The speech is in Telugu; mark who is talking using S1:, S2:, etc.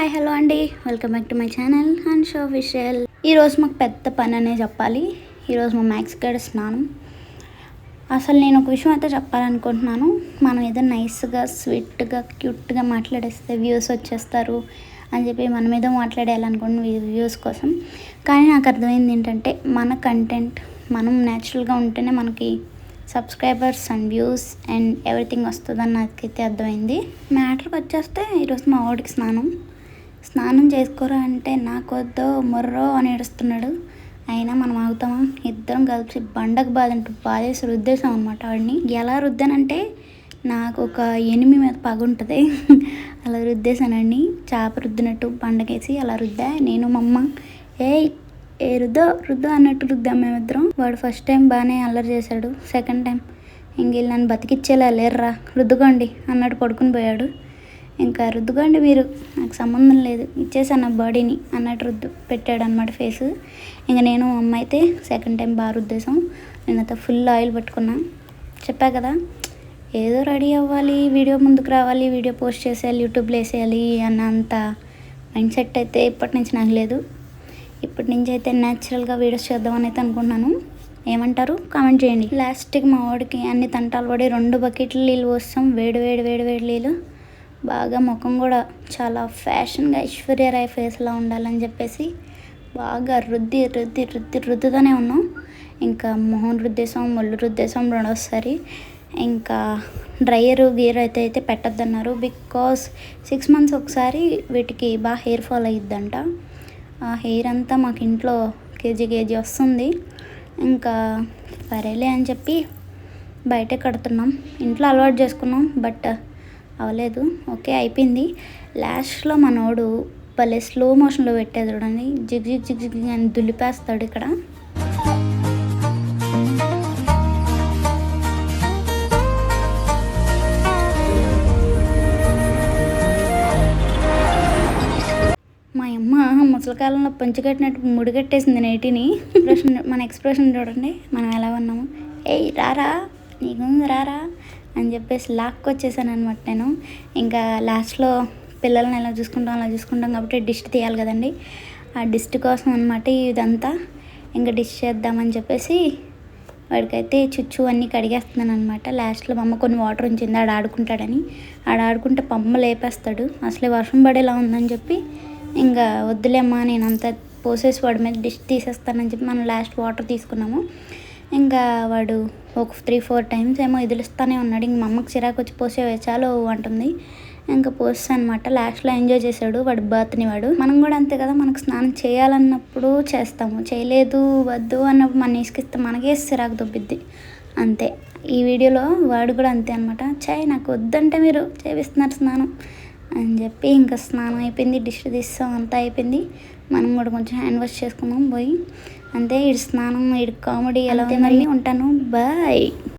S1: హాయ్ హలో అండి. Welcome back to my channel and show విషయల్ ఈరోజు మాకు పెద్ద పని అనే చెప్పాలి. ఈరోజు మా మ్యాక్స్ గడ స్నానం. అసలు నేను ఒక విషయం అయితే చెప్పాలనుకుంటున్నాను. మనం ఏదో నైస్గా స్వీట్గా క్యూట్గా మాట్లాడేస్తే వ్యూస్ వచ్చేస్తారు అని చెప్పి మనం ఏదో మాట్లాడేయాలనుకుంటున్నాం వ్యూస్ కోసం. కానీ నాకు అర్థమైంది ఏంటంటే మన కంటెంట్ మనం న్యాచురల్గా ఉంటేనే మనకి subscribers and views and everything వస్తుందని నాకైతే అర్థమైంది. మ్యాటర్కి వచ్చేస్తే ఈరోజు మా వాడికి స్నానం. స్నానం చేసుకోరా అంటే నాకు వద్దో మొర్రో అని ఏడుస్తున్నాడు. అయినా మనం ఆగుతామా? ఇద్దరం కలిసి బండకు బాధంటూ బాధేసి రుద్దేశాం అనమాట వాడిని. ఎలా రుద్దానంటే నాకు ఒక ఎనిమి మీద పగ ఉంటుంది. అలా రుద్దేశానండి చేప రుద్దినట్టు బండకేసి అలా రుద్దా. నేను మా అమ్మ ఏ ఏ రుద్దో రుద్దో అన్నట్టు రుద్దాం మేమిద్దరం. వాడు ఫస్ట్ టైం బాగానే అల్లరి చేశాడు. Second time. ఇంక నన్ను బతికిచ్చేలా లేర్రా రుద్దుకోండి అన్నట్టు పడుకుని పోయాడు. ఇంకా రుద్దుకోండి మీరు. నాకు సంబంధం లేదు. ఇచ్చేసాను నా బాడీని అన్నట్టు రుద్దు పెట్టాడు అనమాట ఫేస్. ఇంకా నేను అమ్మ అయితే సెకండ్ టైం బాగా రుద్దేశాం. నేనైతే ఫుల్ ఆయిల్ పట్టుకున్నా. చెప్పా కదా ఏదో రెడీ అవ్వాలి వీడియో ముందుకు రావాలి వీడియో పోస్ట్ చేసేయాలి యూట్యూబ్లో వేసేయాలి అన్నంత మైండ్ సెట్ అయితే ఇప్పటి నుంచి నాకు లేదు. ఇప్పటి నుంచి అయితే న్యాచురల్గా వీడియోస్ చేద్దామని అయితే అనుకుంటున్నాను. ఏమంటారు? కామెంట్ చేయండి. లాస్ట్కి మా వాడికి అన్ని తంటాలు పడి రెండు బకెట్లు నీళ్ళు పోస్తాం. వేడి వేడి వేడి వేడి నీళ్ళు. బాగా ముఖం కూడా చాలా ఫ్యాషన్గా ఐశ్వర్య రాయ్ ఫేస్లో ఉండాలని చెప్పేసి బాగా రుద్ది రుద్ది రుద్ది రుద్దుతూనే ఉన్నాం. ఇంకా మొహం రుద్దేశాం ఒళ్ళు రుద్దేశాం రెండోసారి. ఇంకా డ్రయరు గీర్ అయితే అయితే పెట్టద్దన్నారు. బికాస్ సిక్స్ మంత్స్ ఒకసారి వీటికి బాగా హెయిర్ ఫాల్ అయ్యిద్దంట ఆ హెయిర్ అంతా మాకు ఇంట్లో కేజీ కేజీ వస్తుంది. ఇంకా సరేలే అని చెప్పి బయటే కడుతున్నాం. ఇంట్లో అలవాటు చేసుకున్నాం. బట్ అవ్వలేదు ఓకే అయిపోయింది. లాస్ట్లో మనోడు భలే స్లో మోషన్లో పెట్టేది చూడండి. జిగ్ జిగ్ జిగ్ జిగ్ అని దులిపేస్తాడు ఇక్కడ. మా అమ్మ ముసలికాలంలో పంచికట్టినట్టు ముడిగట్టేసింది నైటిని. ఎక్స్ప్రెషన్ మన ఎక్స్ప్రెషన్ చూడండి. మనం ఎలా ఉన్నాము. ఏయ్ రారా. నీకు రారా. అని చెప్పేసి లాక్కొచ్చేసాను అనమాట నేను. ఇంకా లాస్ట్లో పిల్లల్ని ఎలా చూసుకుంటాం అలా చూసుకుంటాం కాబట్టి డిష్ తీయాలి కదండి. ఆ డిష్ కోసం అనమాట ఇదంతా. ఇంకా డిష్ చేద్దామని చెప్పేసి వాడికైతే చుచ్చు అన్నీ కడిగేస్తున్నాను అనమాట లాస్ట్లో మా అమ్మ కొన్ని వాటర్ ఉంచింది ఆడ ఆడుకుంటాడని. ఆడ ఆడుకుంటే పమ్మ లేపేస్తాడు. అసలే వర్షం పడేలా ఉందని చెప్పి ఇంకా వద్దులేమ్మా నేను అంత పోసేసి వాడి మీద డిష్ తీసేస్తానని చెప్పి మనం లాస్ట్ వాటర్ తీసుకున్నాము. ఇంకా వాడు ఒక త్రీ ఫోర్ టైమ్స్ ఏమో ఇదిలిస్తూనే ఉన్నాడు. ఇంక మా అమ్మకి చిరాకు వచ్చి పోసే చాలు అంటుంది. ఇంకా పోస్తా అనమాట లాస్ట్లో ఎంజాయ్ చేశాడు. వాడు బర్త్ని వాడు. మనం కూడా అంతే కదా మనకు స్నానం చేయాలన్నప్పుడు చేస్తాము. చేయలేదు వద్దు అన్నప్పుడు మన ఇసుకిస్తే మనకే సిరాకు దొబ్బిద్ది. అంతే. ఈ వీడియోలో వాడు కూడా అంతే అనమాట చాయ్ నాకు వద్దంటే మీరు చేపిస్తున్నారు స్నానం. అని చెప్పి ఇంకా స్నానం అయిపోయింది డిష్ తీస్తాం అంతా అయిపోయింది. మనం కూడా కొంచెం హ్యాండ్ వాష్ చేసుకున్నాం పోయి. అంతే ఇటు స్నానం ఇటు కామెడీ ఎలా మరి. ఉంటాను. బాయ్.